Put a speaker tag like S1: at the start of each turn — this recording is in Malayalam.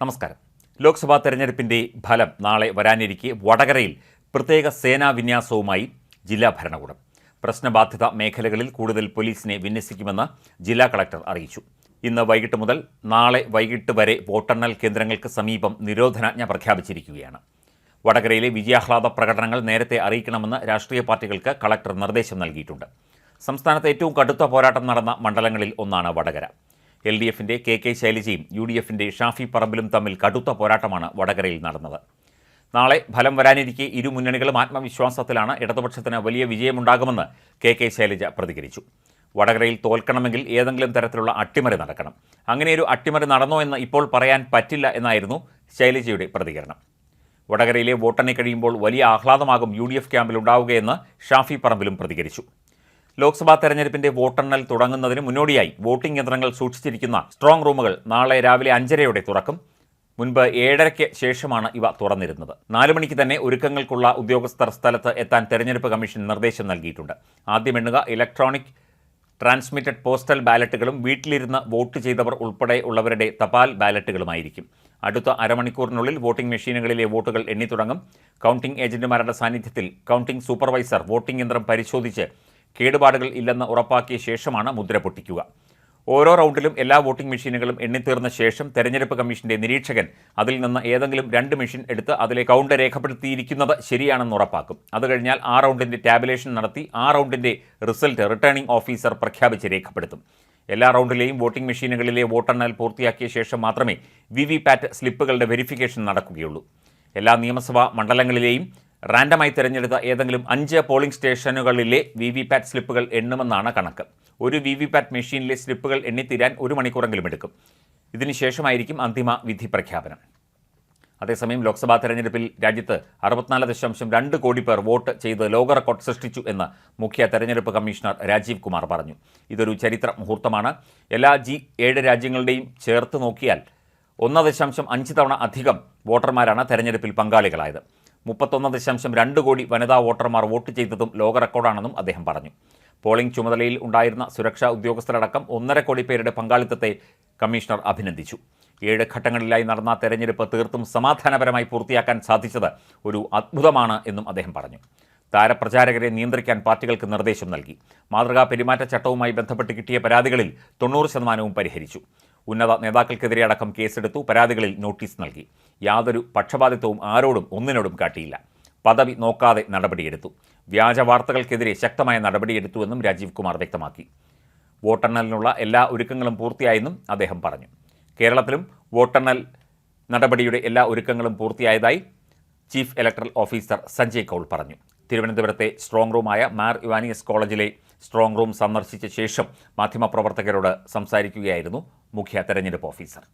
S1: നമസ്കാരം. ലോക്സഭാ തെരഞ്ഞെടുപ്പിന്റെ ഫലം നാളെ വരാനിരിക്കെ വടകരയിൽ പ്രത്യേക സേനാ വിന്യാസവുമായി ജില്ലാ ഭരണകൂടം. പ്രശ്നബാധിത മേഖലകളിൽ കൂടുതൽ പോലീസിനെ വിന്യസിക്കുമെന്ന് ജില്ലാ കളക്ടർ അറിയിച്ചു. ഇന്ന് വൈകിട്ട് മുതൽ നാളെ വൈകിട്ട് വരെ വോട്ടെണ്ണൽ കേന്ദ്രങ്ങൾക്ക് സമീപം നിരോധനാജ്ഞ പ്രഖ്യാപിച്ചിരിക്കുകയാണ്. വടകരയിലെ വിജയാഹ്ലാദ പ്രകടനങ്ങൾ നേരത്തെ അറിയിക്കണമെന്ന് രാഷ്ട്രീയ പാർട്ടികൾക്ക് കളക്ടർ നിർദ്ദേശം നൽകിയിട്ടുണ്ട്. സംസ്ഥാനത്ത് ഏറ്റവും കടുത്ത പോരാട്ടം നടന്ന മണ്ഡലങ്ങളിൽ ഒന്നാണ് വടകര. എൽ ഡി എഫിന്റെ കെ കെ ശൈലജയും യു ഡി എഫിന്റെ ഷാഫി പറമ്പിലും തമ്മിൽ കടുത്ത പോരാട്ടമാണ് വടകരയിൽ നടന്നത്. നാളെ ഫലം വരാനിരിക്കെ ഇരു മുന്നണികളും ആത്മവിശ്വാസത്തിലാണ് ഇടതുപക്ഷത്തിന് വലിയ വിജയമുണ്ടാകുമെന്ന് കെ കെ ശൈലജ പ്രതികരിച്ചു. വടകരയിൽ തോൽക്കണമെങ്കിൽ ഏതെങ്കിലും തരത്തിലുള്ള അട്ടിമറി നടക്കണം. അങ്ങനെയൊരു അട്ടിമറി നടന്നോ എന്ന് ഇപ്പോൾ പറയാൻ പറ്റില്ല എന്നായിരുന്നു ശൈലജയുടെ പ്രതികരണം. വടകരയിലെ വോട്ടെണ്ണി കഴിയുമ്പോൾ വലിയ ആഹ്ലാദമാകും യു ഡി എഫ് ക്യാമ്പിലുണ്ടാവുകയെന്ന് ഷാഫി പറമ്പിലും പ്രതികരിച്ചു. ലോക്സഭാ തെരഞ്ഞെടുപ്പിന്റെ വോട്ടെണ്ണൽ തുടങ്ങുന്നതിന് മുന്നോടിയായി വോട്ടിംഗ് യന്ത്രങ്ങൾ സൂക്ഷിച്ചിരിക്കുന്ന സ്ട്രോങ് റൂമുകൾ നാളെ രാവിലെ അഞ്ചരയോടെ തുറക്കും. മുൻപ് ഏഴരയ്ക്ക് ശേഷമാണ് ഇവ തുറന്നിരുന്നത്. നാലു മണിക്ക് തന്നെ ഒരുക്കങ്ങൾക്കുള്ള ഉദ്യോഗസ്ഥർ സ്ഥലത്ത് എത്താൻ തെരഞ്ഞെടുപ്പ് കമ്മീഷൻ നിർദ്ദേശം നൽകിയിട്ടുണ്ട്. ആദ്യം എണ്ണുക ഇലക്ട്രോണിക് ട്രാൻസ്മിറ്റഡ് പോസ്റ്റൽ ബാലറ്റുകളും വീട്ടിലിരുന്ന് വോട്ട് ചെയ്തവർ ഉൾപ്പെടെ ഉള്ളവരുടെ തപാൽ ബാലറ്റുകളുമായിരിക്കും. അടുത്ത അരമണിക്കൂറിനുള്ളിൽ വോട്ടിംഗ് മെഷീനുകളിലെ വോട്ടുകൾ എണ്ണിത്തുടങ്ങും. കൗണ്ടിംഗ് ഏജന്റുമാരുടെ സാന്നിധ്യത്തിൽ കൗണ്ടിംഗ് സൂപ്പർവൈസർ വോട്ടിംഗ് യന്ത്രം പരിശോധിച്ച് കേടുപാടുകൾ ഇല്ലെന്ന് ഉറപ്പാക്കിയ ശേഷമാണ് മുദ്ര പൊട്ടിക്കുക. ഓരോ റൗണ്ടിലും എല്ലാ വോട്ടിംഗ് മെഷീനുകളും എണ്ണിത്തീർന്ന ശേഷം തെരഞ്ഞെടുപ്പ് കമ്മീഷന്റെ നിരീക്ഷകൻ അതിൽ നിന്ന് ഏതെങ്കിലും രണ്ട് മെഷീൻ എടുത്ത് അതിലെ കൗണ്ട് രേഖപ്പെടുത്തിയിരിക്കുന്നത് ശരിയാണെന്ന് ഉറപ്പാക്കും. അത് കഴിഞ്ഞാൽ ആ റൗണ്ടിന്റെ ടാബുലേഷൻ നടത്തി ആ റൗണ്ടിന്റെ റിസൾട്ട് റിട്ടേണിംഗ് ഓഫീസർ പ്രഖ്യാപിച്ച് രേഖപ്പെടുത്തും. എല്ലാ റൗണ്ടിലെയും വോട്ടിംഗ് മെഷീനുകളിലെ വോട്ടെണ്ണൽ പൂർത്തിയാക്കിയ ശേഷം മാത്രമേ വി വി പാറ്റ് സ്ലിപ്പുകളുടെ വെരിഫിക്കേഷൻ നടക്കുകയുള്ളൂ. എല്ലാ നിയമസഭാ മണ്ഡലങ്ങളിലെയും റാൻഡമായി തിരഞ്ഞെടുത്ത ഏതെങ്കിലും അഞ്ച് പോളിംഗ് സ്റ്റേഷനുകളിലെ വി വി പാറ്റ് സ്ലിപ്പുകൾ എണ്ണുമെന്നാണ് കണക്ക്. ഒരു വി വി പാറ്റ് മെഷീനിലെ സ്ലിപ്പുകൾ എണ്ണിത്തീരാൻ ഒരു മണിക്കൂറെങ്കിലും എടുക്കും. ഇതിനുശേഷമായിരിക്കും അന്തിമ വിധി പ്രഖ്യാപനം. അതേസമയം ലോക്സഭാ തെരഞ്ഞെടുപ്പിൽ രാജ്യത്ത് അറുപത്തിനാല് ദശാംശം രണ്ട് കോടി പേർ വോട്ട് ചെയ്ത് ലോക റെക്കോർഡ് സൃഷ്ടിച്ചു എന്ന് മുഖ്യ തെരഞ്ഞെടുപ്പ് കമ്മീഷണർ രാജീവ് കുമാർ പറഞ്ഞു. ഇതൊരു ചരിത്ര മുഹൂർത്തമാണ്. എല്ലാ ജി ഏഴ് രാജ്യങ്ങളുടെയും ചേർത്ത് നോക്കിയാൽ ഒന്ന് ദശാംശം അഞ്ച് തവണ അധികം വോട്ടർമാരാണ് തെരഞ്ഞെടുപ്പിൽ പങ്കാളികളായത്. മുപ്പത്തൊന്ന് ദശാംശം രണ്ട് കോടി വനിതാ വോട്ടർമാർ വോട്ട് ചെയ്തതും ലോക റെക്കോർഡാണെന്നും അദ്ദേഹം പറഞ്ഞു. പോളിംഗ് ചുമതലയിൽ ഉണ്ടായിരുന്ന സുരക്ഷാ ഉദ്യോഗസ്ഥരടക്കം ഒന്നര കോടി പേരുടെ പങ്കാളിത്തത്തെ കമ്മീഷണർ അഭിനന്ദിച്ചു. ഏഴ് ഘട്ടങ്ങളിലായി നടന്ന തെരഞ്ഞെടുപ്പ് തീർത്തും സമാധാനപരമായി പൂർത്തിയാക്കാൻ സാധിച്ചത് ഒരു അത്ഭുതമാണ് എന്നും അദ്ദേഹം പറഞ്ഞു. താരപ്രചാരകരെ നിയന്ത്രിക്കാൻ പാർട്ടികൾക്ക് നിർദ്ദേശം നൽകി. മാതൃകാ പെരുമാറ്റച്ചട്ടവുമായി ബന്ധപ്പെട്ട് കിട്ടിയ പരാതികളിൽ തൊണ്ണൂറ് ശതമാനവും പരിഹരിച്ചു. ഉന്നത നേതാക്കൾക്കെതിരെ അടക്കം കേസെടുത്തു പരാതികളിൽ നോട്ടീസ് നൽകി. യാതൊരു പക്ഷപാതിത്വവും ആരോടും ഒന്നിനോടും കാട്ടിയില്ല. പദവി നോക്കാതെ നടപടിയെടുത്തു. വ്യാജ വാർത്തകൾക്കെതിരെ ശക്തമായ നടപടിയെടുത്തുവെന്നും രാജീവ് കുമാർ വ്യക്തമാക്കി. വോട്ടെണ്ണലിനുള്ള എല്ലാ ഒരുക്കങ്ങളും പൂർത്തിയായെന്നും അദ്ദേഹം പറഞ്ഞു. കേരളത്തിലും വോട്ടെണ്ണൽ നടപടിയുടെ എല്ലാ ഒരുക്കങ്ങളും പൂർത്തിയായതായി chief electoral officer Sanjay Kaul പറഞ്ഞു. തിരുവനന്തപുരത്തെ സ്ട്രോങ് റൂമായ മാർ ഇവാനിയസ് കോളേജിലെ സ്ട്രോങ് റൂം സന്ദർശിച്ച ശേഷം മാധ്യമപ്രവർത്തകരോട് സംസാരിക്കുകയായിരുന്നു മുഖ്യ തെരഞ്ഞെടുപ്പ് ഓഫീസർ.